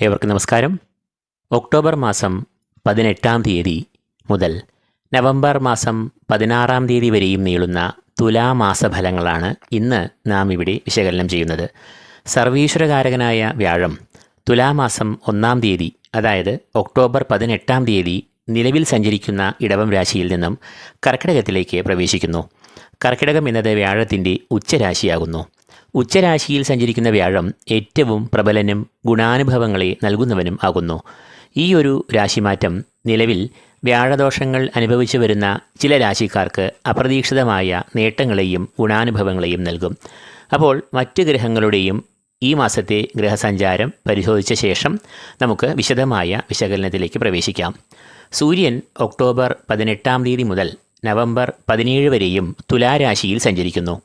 ഏവർക്കും നമസ്കാരം. ഒക്ടോബർ മാസം പതിനെട്ടാം തീയതി മുതൽ നവംബർ മാസം പതിനാറാം തീയതി വരെയും നീളുന്ന തുലാമാസഫലങ്ങളാണ് ഇന്ന് നാം ഇവിടെ വിശകലനം ചെയ്യുന്നത്. സർവീശ്വരകാരകനായ വ്യാഴം തുലാമാസം ഒന്നാം തീയതി അതായത് ഒക്ടോബർ പതിനെട്ടാം തീയതി നിലവിൽ സഞ്ചരിക്കുന്ന ഇടവം രാശിയിൽ നിന്നും കർക്കിടകത്തിലേക്ക് പ്രവേശിക്കുന്നു. കർക്കിടകം എന്നത് വ്യാഴത്തിന്റെ ഉച്ചരാശിയാകുന്നു. ഉച്ചരാശിയിൽ സഞ്ചരിക്കുന്ന വ്യാഴം ഏറ്റവും പ്രബലനും ഗുണാനുഭവങ്ങളെ നൽകുന്നവനും ആകുന്നു. ഈ ഒരു രാശിമാറ്റം നിലവിൽ വ്യാഴദോഷങ്ങൾ അനുഭവിച്ചു വരുന്ന ചില രാശിക്കാർക്ക് അപ്രതീക്ഷിതമായ നേട്ടങ്ങളെയും ഗുണാനുഭവങ്ങളെയും നൽകും. അപ്പോൾ മറ്റ് ഗ്രഹങ്ങളുടെയും ഈ മാസത്തെ ഗ്രഹസഞ്ചാരം പരിശോധിച്ച ശേഷം നമുക്ക് വിശദമായ വിശകലനത്തിലേക്ക് പ്രവേശിക്കാം. സൂര്യൻ ഒക്ടോബർ പതിനെട്ടാം തീയതി മുതൽ നവംബർ പതിനേഴ് വരെയും തുലാരാശിയിൽ സഞ്ചരിക്കുന്നു.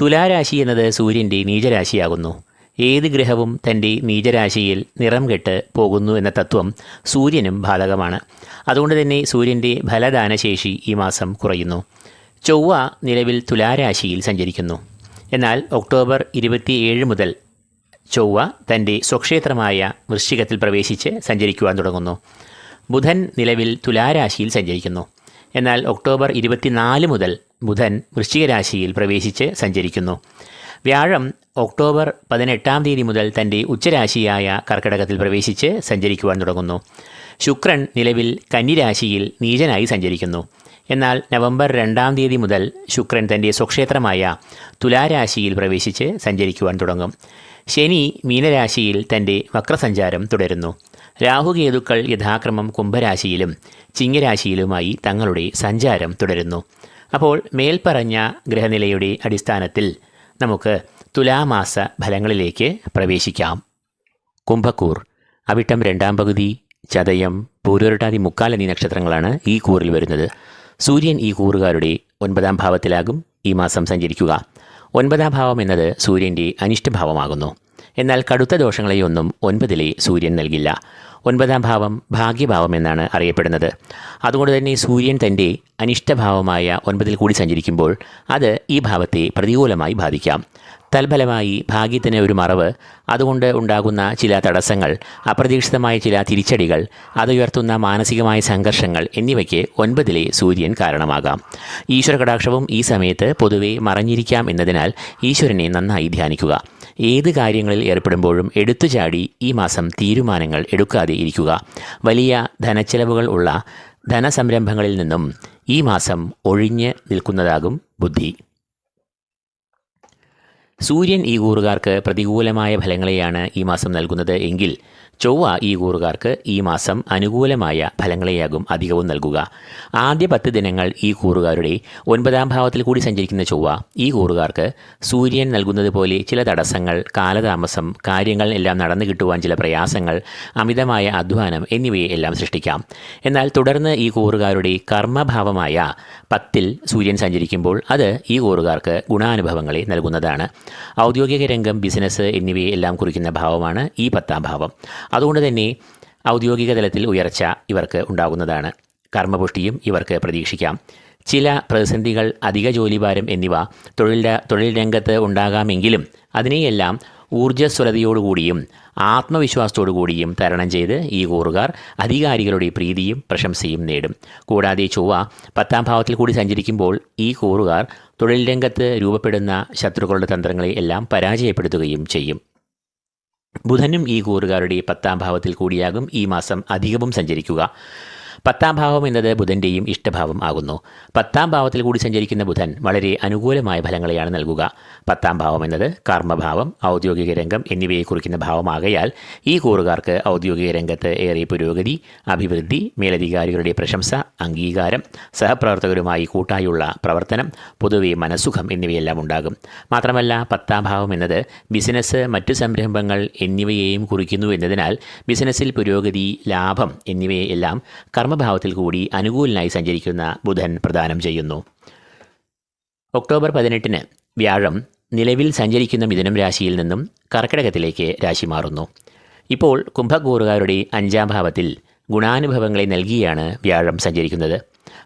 തുലാരാശി എന്നത് സൂര്യന്റെ നീചരാശിയാകുന്നു. ഏത് ഗ്രഹവും തന്റെ നീചരാശിയിൽ നിറം കെട്ട് പോകുന്നു എന്ന തത്വം സൂര്യനും ബാധകമാണ് അതുകൊണ്ട് തന്നെ സൂര്യന്റെ ഫലദാനശേഷി ഈ മാസം കുറയുന്നു. ചൊവ്വ നിലവിൽ തുലാരാശിയിൽ സഞ്ചരിക്കുന്നു. എന്നാൽ ഒക്ടോബർ ഇരുപത്തിയേഴ് മുതൽ ചൊവ്വ തന്റെ സ്വക്ഷേത്രമായ വൃശ്ചികത്തിൽ പ്രവേശിച്ച് സഞ്ചരിക്കുവാൻ തുടങ്ങുന്നു. ബുധൻ നിലവിൽ തുലാരാശിയിൽ സഞ്ചരിക്കുന്നു. എന്നാൽ ഒക്ടോബർ ഇരുപത്തിനാല് മുതൽ ബുധൻ വൃശ്ചികരാശിയിൽ പ്രവേശിച്ച് സഞ്ചരിക്കുന്നു. വ്യാഴം ഒക്ടോബർ പതിനെട്ടാം തീയതി മുതൽ തന്റെ ഉച്ചരാശിയായ കർക്കിടകത്തിൽ പ്രവേശിച്ച് സഞ്ചരിക്കുവാൻ തുടങ്ങുന്നു. ശുക്രൻ നിലവിൽ കന്നിരാശിയിൽ നീചനായി സഞ്ചരിക്കുന്നു. എന്നാൽ നവംബർ രണ്ടാം തീയതി മുതൽ ശുക്രൻ തന്റെ സ്വക്ഷേത്രമായ തുലാരാശിയിൽ പ്രവേശിച്ച് സഞ്ചരിക്കുവാൻ തുടങ്ങും. ശനി മീനരാശിയിൽ തന്റെ വക്രസഞ്ചാരം തുടരുന്നു. രാഹുകേതുക്കൾ യഥാക്രമം കുംഭരാശിയിലും ചിങ്ങരാശിയിലുമായി തങ്ങളുടെ സഞ്ചാരം തുടരുന്നു. അപ്പോൾ മേൽപ്പറഞ്ഞ ഗ്രഹനിലയുടെ അടിസ്ഥാനത്തിൽ നമുക്ക് തുലാമാസ ഫലങ്ങളിലേക്ക് പ്രവേശിക്കാം. കുംഭക്കൂർ അവിട്ടം രണ്ടാം പകുതി ചതയം പൂരോരട്ടാതി മുക്കാൽ എന്നീ നക്ഷത്രങ്ങളാണ് ഈ കൂറിൽ വരുന്നത്. സൂര്യൻ ഈ കൂറുകാരുടെ ഒൻപതാം ഭാവത്തിലാകും ഈ മാസം സഞ്ചരിക്കുക. ഒൻപതാം ഭാവം എന്നത് സൂര്യന്റെ അനിഷ്ടഭാവമാകുന്നു എന്നാൽ കടുത്ത ദോഷങ്ങളെയൊന്നും ഒൻപതിലെ സൂര്യൻ നൽകില്ല. ഒൻപതാം ഭാവം ഭാഗ്യഭാവം എന്നാണ് അറിയപ്പെടുന്നത്. അതുകൊണ്ട് തന്നെ സൂര്യൻ തന്റെ അനിഷ്ടഭാവമായ ഒൻപതിൽ കൂടി സഞ്ചരിക്കുമ്പോൾ അത് ഈ ഭാവത്തെ പ്രതികൂലമായി ബാധിക്കാം. തൽഫലമായി ഭാഗ്യത്തിന് ഒരു മറവ് അതുകൊണ്ട് ഉണ്ടാകുന്ന ചില തടസ്സങ്ങൾ അപ്രതീക്ഷിതമായ ചില തിരിച്ചടികൾ അതുയർത്തുന്ന മാനസികമായ സംഘർഷങ്ങൾ എന്നിവയ്ക്ക് ഒൻപതിലെ സൂര്യൻ കാരണമാകാം. ഈശ്വര കടാക്ഷവും ഈ സമയത്ത് പൊതുവെ മറഞ്ഞിരിക്കാം എന്നതിനാൽ ഈശ്വരനെ നന്നായി ധ്യാനിക്കുക. ഏത് കാര്യങ്ങളിൽ ഏർപ്പെടുമ്പോഴും എടുത്തു ചാടി ഈ മാസം തീരുമാനങ്ങൾ എടുക്കാതെ ഇരിക്കുക. വലിയ ധനച്ചെലവുകൾ ഉള്ള ധനസംരംഭങ്ങളിൽ നിന്നും ഈ മാസം ഒഴിഞ്ഞ് നിൽക്കുന്നതാകും ബുദ്ധി. സൂര്യൻ ഈ കൂറുകാർക്ക് പ്രതികൂലമായ ഫലങ്ങളെയാണ് ഈ മാസം നൽകുന്നത് എങ്കിൽ ചൊവ്വ ഈ കൂറുകാർക്ക് ഈ മാസം അനുകൂലമായ ഫലങ്ങളെയാകും അധികവും നൽകുക. ആദ്യ പത്ത് ദിനങ്ങൾ ഈ കൂറുകാരുടെ ഒൻപതാം ഭാവത്തിൽ കൂടി സഞ്ചരിക്കുന്ന ചൊവ്വ ഈ കൂറുകാർക്ക് സൂര്യൻ നൽകുന്നത് പോലെ ചില തടസ്സങ്ങൾ കാലതാമസം കാര്യങ്ങൾ എല്ലാം നടന്നു കിട്ടുവാൻ ചില പ്രയാസങ്ങൾ അമിതമായ അധ്വാനം എന്നിവയെ എല്ലാം സൃഷ്ടിക്കാം. എന്നാൽ തുടർന്ന് ഈ കൂറുകാരുടെ കർമ്മഭാവമായ പത്തിൽ സൂര്യൻ സഞ്ചരിക്കുമ്പോൾ അത് ഈ കൂറുകാർക്ക് ഗുണാനുഭവങ്ങളെ നൽകുന്നതാണ്. ഔദ്യോഗിക രംഗം ബിസിനസ് എന്നിവയെ എല്ലാം കുറിക്കുന്ന ഭാവമാണ് ഈ പത്താം ഭാവം. അതുകൊണ്ട് തന്നെ ഔദ്യോഗിക തലത്തിൽ ഉയർച്ച ഇവർക്ക് ഉണ്ടാകുന്നതാണ്. കർമ്മപുഷ്ടിയും ഇവർക്ക് പ്രതീക്ഷിക്കാം. ചില പ്രതിസന്ധികൾ അധിക ജോലിഭാരം എന്നിവ തൊഴിൽ തൊഴിൽ രംഗത്ത് ഉണ്ടാകാമെങ്കിലും അതിനെയെല്ലാം ഊർജസ്വലതയോടുകൂടിയും ആത്മവിശ്വാസത്തോടുകൂടിയും തരണം ചെയ്ത് ഈ കൂറുകാർ അധികാരികളുടെ പ്രീതിയും പ്രശംസയും നേടും. കൂടാതെ ചൊവ്വ പത്താം ഭാവത്തിൽ കൂടി സഞ്ചരിക്കുമ്പോൾ ഈ കൂറുകാർ തൊഴിൽ രംഗത്ത് രൂപപ്പെടുന്ന ശത്രുക്കളുടെ തന്ത്രങ്ങളെ എല്ലാം പരാജയപ്പെടുത്തുകയും ചെയ്യും. ബുധനും ഈ കൂറുകാരുടെ പത്താം ഭാവത്തിൽ കൂടിയാകും ഈ മാസം അധികവും സഞ്ചരിക്കുക. പത്താം ഭാവം എന്നത് ബുധന്റെയും ഇഷ്ടഭാവം ആകുന്നു. പത്താം ഭാവത്തിൽ കൂടി സഞ്ചരിക്കുന്ന ബുധൻ വളരെ അനുകൂലമായ ഫലങ്ങളെയാണ് നൽകുക. പത്താം ഭാവം എന്നത് കർമ്മഭാവം ഔദ്യോഗിക രംഗം എന്നിവയെ കുറിക്കുന്ന ഭാവമാകയാൽ ഈ കൂറുകാർക്ക് ഔദ്യോഗിക രംഗത്ത് ഏറെ പുരോഗതി അഭിവൃദ്ധി മേലധികാരികളുടെ പ്രശംസ അംഗീകാരം സഹപ്രവർത്തകരുമായി കൂട്ടായുള്ള പ്രവർത്തനം പൊതുവെ മനസ്സുഖം എന്നിവയെല്ലാം ഉണ്ടാകും. മാത്രമല്ല പത്താം ഭാവം എന്നത് ബിസിനസ് മറ്റ് സംരംഭങ്ങൾ എന്നിവയെയും കുറിക്കുന്നു എന്നതിനാൽ ബിസിനസ്സിൽ പുരോഗതി ലാഭം എന്നിവയെല്ലാം കർമ്മഭാവത്തിൽ കൂടി അനുകൂലനായി സഞ്ചരിക്കുന്ന ബുധൻ പ്രദാനം ചെയ്യുന്നു. ഒക്ടോബർ പതിനെട്ടിന് വ്യാഴം നിലവിൽ സഞ്ചരിക്കുന്ന മിഥുനം രാശിയിൽ നിന്നും കർക്കിടകത്തിലേക്ക് രാശി മാറുന്നു. ഇപ്പോൾ കുംഭകൂറുകാരുടെ അഞ്ചാം ഭാവത്തിൽ ഗുണാനുഭവങ്ങളെ നൽകിയാണ് വ്യാഴം സഞ്ചരിക്കുന്നത്.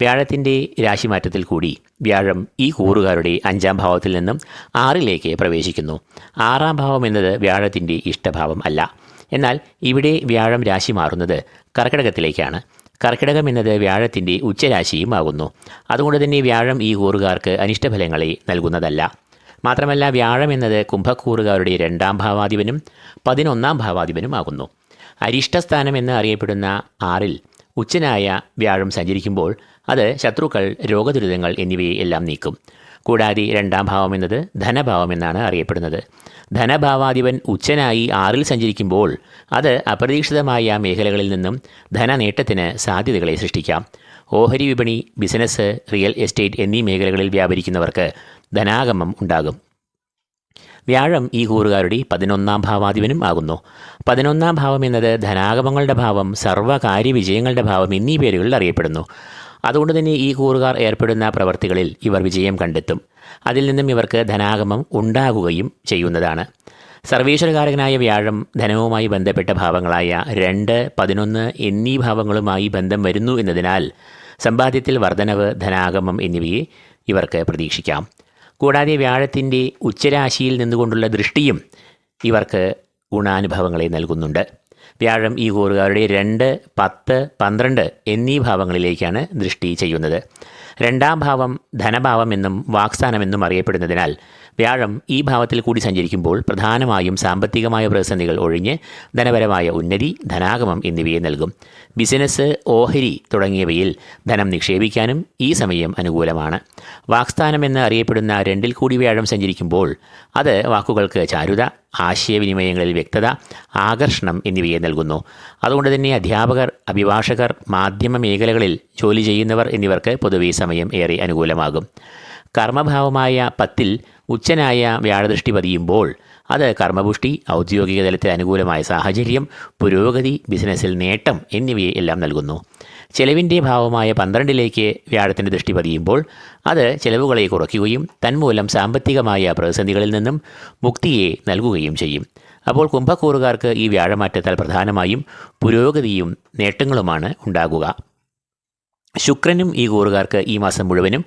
വ്യാഴത്തിന്റെ രാശിമാറ്റത്തിൽ കൂടി വ്യാഴം ഈ കൂറുകാരുടെ അഞ്ചാം ഭാവത്തിൽ നിന്നും ആറിലേക്ക് പ്രവേശിക്കുന്നു. ആറാം ഭാവം എന്നത് വ്യാഴത്തിന്റെ ഇഷ്ടഭാവം അല്ല. എന്നാൽ ഇവിടെ വ്യാഴം രാശി മാറുന്നത് കർക്കിടകത്തിലേക്കാണ്. കർക്കിടകം എന്നത് വ്യാഴത്തിന്റെ ഉച്ചരാശിയുമാകുന്നു. അതുകൊണ്ട് തന്നെ വ്യാഴം ഈ കൂറുകാർക്ക് അനിഷ്ടഫലങ്ങളെ നൽകുന്നതല്ല. മാത്രമല്ല വ്യാഴം എന്നത് കുംഭക്കൂറുകാരുടെ രണ്ടാം ഭാവാധിപനും പതിനൊന്നാം ഭാവാധിപനുമാകുന്നു. അരിഷ്ടസ്ഥാനം എന്ന് അറിയപ്പെടുന്ന ആറിൽ ഉച്ചനായ വ്യാഴം സഞ്ചരിക്കുമ്പോൾ അത് ശത്രുക്കൾ രോഗദുരിതങ്ങൾ എന്നിവയെ എല്ലാം നീക്കും. കൂടാതെ രണ്ടാം ഭാവം എന്നത് ധനഭാവം എന്നാണ് അറിയപ്പെടുന്നത്. ധനഭാവാധിപൻ ഉച്ചനായി ആറിൽ സഞ്ചരിക്കുമ്പോൾ അത് അപ്രതീക്ഷിതമായ മേഖലകളിൽ നിന്നും ധനനേട്ടത്തിന് സാധ്യതകളെ സൃഷ്ടിക്കാം. ഓഹരി വിപണി ബിസിനസ് റിയൽ എസ്റ്റേറ്റ് എന്നീ മേഖലകളിൽ വ്യാപരിക്കുന്നവർക്ക് ധനാഗമം ഉണ്ടാകും. വ്യാഴം ഈ കൂറുകാരുടെ പതിനൊന്നാം ഭാവാധിപനും ആകുന്നു. പതിനൊന്നാം ഭാവം എന്നത് ധനാഗമങ്ങളുടെ ഭാവം സർവകാര്യ വിജയങ്ങളുടെ ഭാവം എന്നീ പേരുകളിൽ അറിയപ്പെടുന്നു. അതുകൊണ്ട് തന്നെ ഈ കൂറുകാർ ഏർപ്പെടുന്ന പ്രവർത്തികളിൽ ഇവർ വിജയം കണ്ടെത്തും. അതിൽ നിന്നും ഇവർക്ക് ധനാഗമം ഉണ്ടാകുകയും ചെയ്യുന്നതാണ്. സർവേശ്വരകാരകനായ വ്യാഴം ധനവുമായി ബന്ധപ്പെട്ട ഭാവങ്ങളായ രണ്ട് പതിനൊന്ന് എന്നീ ഭാവങ്ങളുമായി ബന്ധം വരുന്നു എന്നതിനാൽ സമ്പാദ്യത്തിൽ വർധനവ് ധനാഗമം എന്നിവയെ ഇവർക്ക് പ്രതീക്ഷിക്കാം. കൂടാതെ വ്യാഴത്തിന്റെ ഉച്ചരാശിയിൽ നിന്നുകൊണ്ടുള്ള ദൃഷ്ടിയും ഇവർക്ക് ഗുണാനുഭവങ്ങളെ നൽകുന്നുണ്ട്. വ്യാഴം ഈ കൂറുകാരുടെ രണ്ട് പത്ത് പന്ത്രണ്ട് എന്നീ ഭാവങ്ങളിലേക്കാണ് ദൃഷ്ടി ചെയ്യുന്നത്. രണ്ടാം ഭാവം ധനഭാവം എന്നും വാക്സ്ഥാനമെന്നും അറിയപ്പെടുന്നതിനാൽ വ്യാഴം ഈ ഭാവത്തിൽ കൂടി സഞ്ചരിക്കുമ്പോൾ പ്രധാനമായും സാമ്പത്തികമായ പ്രതിസന്ധികൾ ഒഴിഞ്ഞ് ധനപരമായ ഉന്നതി ധനാഗമം എന്നിവയെ നൽകും. ബിസിനസ് ഓഹരി തുടങ്ങിയവയിൽ ധനം നിക്ഷേപിക്കാനും ഈ സമയം അനുകൂലമാണ്. വാക്സ്ഥാനം എന്ന് അറിയപ്പെടുന്ന രണ്ടിൽ കൂടി വ്യാഴം സഞ്ചരിക്കുമ്പോൾ അത് വാക്കുകൾക്ക് ചാരുത ആശയവിനിമയങ്ങളിൽ വ്യക്തത ആകർഷണം എന്നിവയെ നൽകുന്നു. അതുകൊണ്ട് തന്നെ അധ്യാപകർ അഭിഭാഷകർ മാധ്യമ മേഖലകളിൽ ജോലി ചെയ്യുന്നവർ എന്നിവർക്ക് പൊതുവെ സമയം ഏറെ അനുകൂലമാകും. കർമ്മഭാവമായ പത്തിൽ ഉച്ചനായ വ്യാഴദൃഷ്ടി പതിയുമ്പോൾ അത് കർമ്മപുഷ്ടി ഔദ്യോഗിക തലത്തിൽ അനുകൂലമായ സാഹചര്യം പുരോഗതി ബിസിനസ്സിൽ നേട്ടം എന്നിവയെ എല്ലാം നൽകുന്നു. ചെലവിന്റെ ഭാവമായ പന്ത്രണ്ടിലേക്ക് വ്യാഴത്തിന്റെ ദൃഷ്ടി പതിയുമ്പോൾ അത് ചെലവുകളെ കുറയ്ക്കുകയും തന്മൂലം സാമ്പത്തികമായ പ്രതിസന്ധികളിൽ നിന്നും മുക്തിയെ നൽകുകയും ചെയ്യും. അപ്പോൾ കുംഭക്കൂറുകാർക്ക് ഈ വ്യാഴമാറ്റത്താൽ പ്രധാനമായും പുരോഗതിയും നേട്ടങ്ങളുമാണ് ഉണ്ടാകുക. ശുക്രനും ഈ കൂറുകാർക്ക് ഈ മാസം മുഴുവനും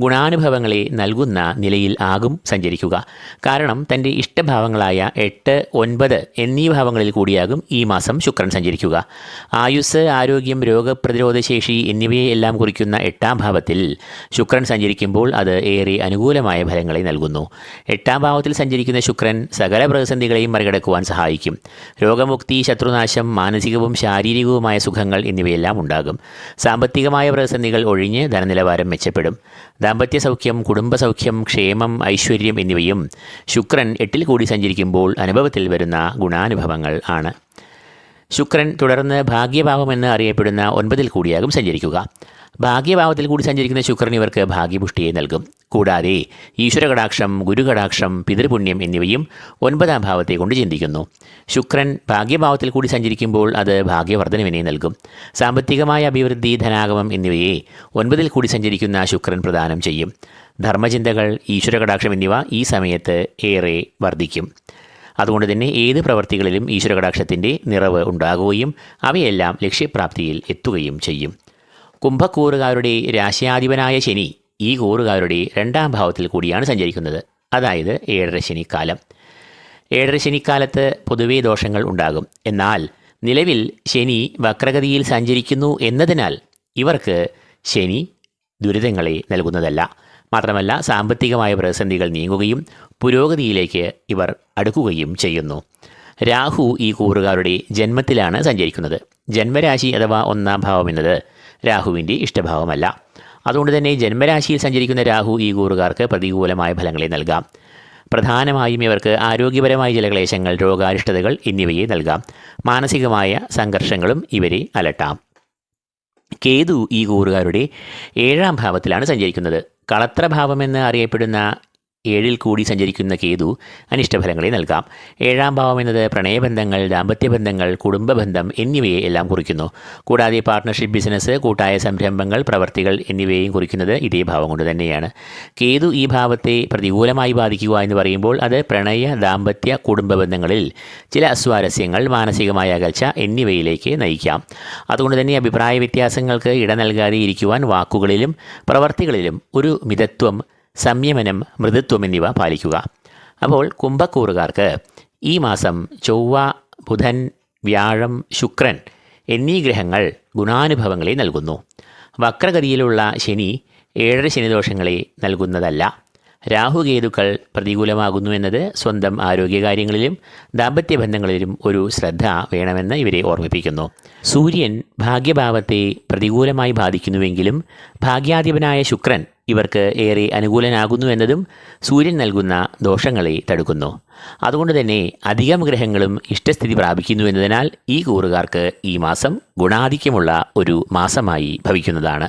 ഗുണാനുഭവങ്ങളെ നൽകുന്ന നിലയിൽ ആകും സഞ്ചരിക്കുക. കാരണം തന്റെ ഇഷ്ടഭാവങ്ങളായ എട്ട് ഒൻപത് എന്നീ ഭാവങ്ങളിൽ കൂടിയാകും ഈ മാസം ശുക്രൻ സഞ്ചരിക്കുക. ആയുസ് ആരോഗ്യം രോഗപ്രതിരോധ ശേഷി എന്നിവയെല്ലാം കുറിക്കുന്ന എട്ടാം ഭാവത്തിൽ ശുക്രൻ സഞ്ചരിക്കുമ്പോൾ അത് ഏറെ അനുകൂലമായ ഫലങ്ങളെ നൽകുന്നു. എട്ടാം ഭാവത്തിൽ സഞ്ചരിക്കുന്ന ശുക്രൻ സകല പ്രതിസന്ധികളെയും മറികടക്കുവാൻ സഹായിക്കും. രോഗമുക്തി ശത്രുനാശം മാനസികവും ശാരീരികവുമായ സുഖങ്ങൾ എന്നിവയെല്ലാം ഉണ്ടാകും. സാമ്പത്തികമായ പ്രതിസന്ധികൾ ഒഴിഞ്ഞ് ധനനിലവാരം മെച്ചപ്പെടും. ദാമ്പത്യ സൗഖ്യം കുടുംബസൗഖ്യം ക്ഷേമം ഐശ്വര്യം എന്നിവയും ശുക്രൻ എട്ടിൽ കൂടി സഞ്ചരിക്കുമ്പോൾ അനുഭവത്തിൽ വരുന്ന ഗുണാനുഭവങ്ങൾ ആണ്. ശുക്രൻ തുടർന്ന് ഭാഗ്യഭാവമെന്ന് അറിയപ്പെടുന്ന ഒൻപതിൽ കൂടിയാകും സഞ്ചരിക്കുക. ഭാഗ്യഭാവത്തിൽ കൂടി സഞ്ചരിക്കുന്ന ശുക്രൻ ഇവർക്ക് ഭാഗ്യപുഷ്ടിയെ നൽകും. കൂടാതെ ഈശ്വരകടാക്ഷം ഗുരുകടാക്ഷം പിതൃപുണ്യം എന്നിവയും ഒൻപതാം ഭാവത്തെ കൊണ്ട് ചിന്തിക്കുന്നു. ശുക്രൻ ഭാഗ്യഭാവത്തിൽ കൂടി സഞ്ചരിക്കുമ്പോൾ അത് ഭാഗ്യവർദ്ധനവിനെ നൽകും. സാമ്പത്തികമായ അഭിവൃദ്ധി ധനാഗമം എന്നിവയെ ഒൻപതിൽ കൂടി സഞ്ചരിക്കുന്ന ശുക്രൻ പ്രദാനം ചെയ്യും. ധർമ്മചിന്തകൾ ഈശ്വരകടാക്ഷം എന്നിവ ഈ സമയത്ത് ഏറെ വർദ്ധിക്കും. അതുകൊണ്ട് തന്നെ ഏത് പ്രവർത്തികളിലും ഈശ്വരകടാക്ഷത്തിന്റെ നിറവ് ഉണ്ടാകുകയും അവയെല്ലാം ലക്ഷ്യപ്രാപ്തിയിൽ എത്തുകയും ചെയ്യും. കുംഭക്കൂറുകാരുടെ രാശ്യാധിപനായ ശനി ഈ കൂറുകാരുടെ രണ്ടാം ഭാവത്തിൽ കൂടിയാണ് സഞ്ചരിക്കുന്നത്. അതായത് ഏഴര ശനിക്കാലം. ഏഴര ശനിക്കാലത്ത് പൊതുവേ ദോഷങ്ങൾ ഉണ്ടാകും. എന്നാൽ നിലവിൽ ശനി വക്രഗതിയിൽ സഞ്ചരിക്കുന്നു എന്നതിനാൽ ഇവർക്ക് ശനി ദുരിതങ്ങളെ നൽകുന്നതല്ല. മാത്രമല്ല സാമ്പത്തികമായ പ്രതിസന്ധികൾ നീങ്ങുകയും പുരോഗതിയിലേക്ക് ഇവർ അടുക്കുകയും ചെയ്യുന്നു. രാഹു ഈ കൂറുകാരുടെ ജന്മത്തിലാണ് സഞ്ചരിക്കുന്നത്. ജന്മരാശി അഥവാ ഒന്നാം ഭാവം എന്നത് രാഹുവിന്റെ ഇഷ്ടഭാവമല്ല. അതുകൊണ്ട് തന്നെ ജന്മരാശിയിൽ സഞ്ചരിക്കുന്ന രാഹു ഈ കൂറുകാർക്ക് പ്രതികൂലമായ ഫലങ്ങളെ നൽകാം. പ്രധാനമായും ഇവർക്ക് ആരോഗ്യപരമായ ചില ക്ലേശങ്ങൾ രോഗാരിഷ്ടതകൾ എന്നിവയെ നൽകാം. മാനസികമായ സംഘർഷങ്ങളും ഇവരെ അലട്ടാം. കേതു ഈ കൂറുകാരുടെ ഏഴാം ഭാവത്തിലാണ് സഞ്ചരിക്കുന്നത്. കളത്രഭാവമെന്ന് അറിയപ്പെടുന്ന ഏഴിൽ കൂടി സഞ്ചരിക്കുന്ന കേതു അനിഷ്ടഫലങ്ങളെ നൽകാം. ഏഴാം ഭാവം എന്നത് പ്രണയബന്ധങ്ങൾ ദാമ്പത്യബന്ധങ്ങൾ കുടുംബബന്ധം എന്നിവയെ എല്ലാം കുറിക്കുന്നു. കൂടാതെ പാർട്ട്ണർഷിപ്പ് ബിസിനസ് കൂട്ടായ സംരംഭങ്ങൾ പ്രവർത്തികൾ എന്നിവയെയും കുറിക്കുന്നത് ഇതേ ഭാവം കൊണ്ട് തന്നെയാണ്. കേതു ഈ ഭാവത്തെ പ്രതികൂലമായി ബാധിക്കുക എന്ന് പറയുമ്പോൾ അത് പ്രണയ ദാമ്പത്യ കുടുംബ ബന്ധങ്ങളിൽ ചില അസ്വാരസ്യങ്ങൾ മാനസികമായ അകൽച്ച എന്നിവയിലേക്ക് നയിക്കാം. അതുകൊണ്ട് തന്നെ അഭിപ്രായ വ്യത്യാസങ്ങൾക്ക് ഇട നൽകാതെ ഇരിക്കുവാൻ വാക്കുകളിലും പ്രവർത്തികളിലും ഒരു മിതത്വം സംയമനം മൃദുത്വം എന്നിവ പാലിക്കുക. അപ്പോൾ കുംഭക്കൂറുകാർക്ക് ഈ മാസം ചൊവ്വ ബുധൻ വ്യാഴം ശുക്രൻ എന്നീ ഗ്രഹങ്ങൾ ഗുണാനുഭവങ്ങളെ നൽകുന്നു. വക്രഗതിയിലുള്ള ശനി ഏഴര ശനിദോഷങ്ങളെ നൽകുന്നതല്ല. രാഹുകേതുക്കൾ പ്രതികൂലമാകുന്നു എന്നത് സ്വന്തം ആരോഗ്യകാര്യങ്ങളിലും ദാമ്പത്യ ബന്ധങ്ങളിലും ഒരു ശ്രദ്ധ വേണമെന്ന് ഇവരെ ഓർമ്മിപ്പിക്കുന്നു. സൂര്യൻ ഭാഗ്യഭാവത്തെ പ്രതികൂലമായി ബാധിക്കുന്നുവെങ്കിലും ഭാഗ്യാധിപനായ ശുക്രൻ ഇവർക്ക് ഏറെ അനുകൂലനാകുന്നു എന്നതും സൂര്യൻ നൽകുന്ന ദോഷങ്ങളെ തടുക്കുന്നു. അതുകൊണ്ട് തന്നെ അധികം ഗ്രഹങ്ങളും ഇഷ്ടസ്ഥിതി പ്രാപിക്കുന്നു എന്നതിനാൽ ഈ കൂറുകാർക്ക് ഈ മാസം ഗുണാധിക്യമുള്ള ഒരു മാസമായി ഭവിക്കുന്നതാണ്.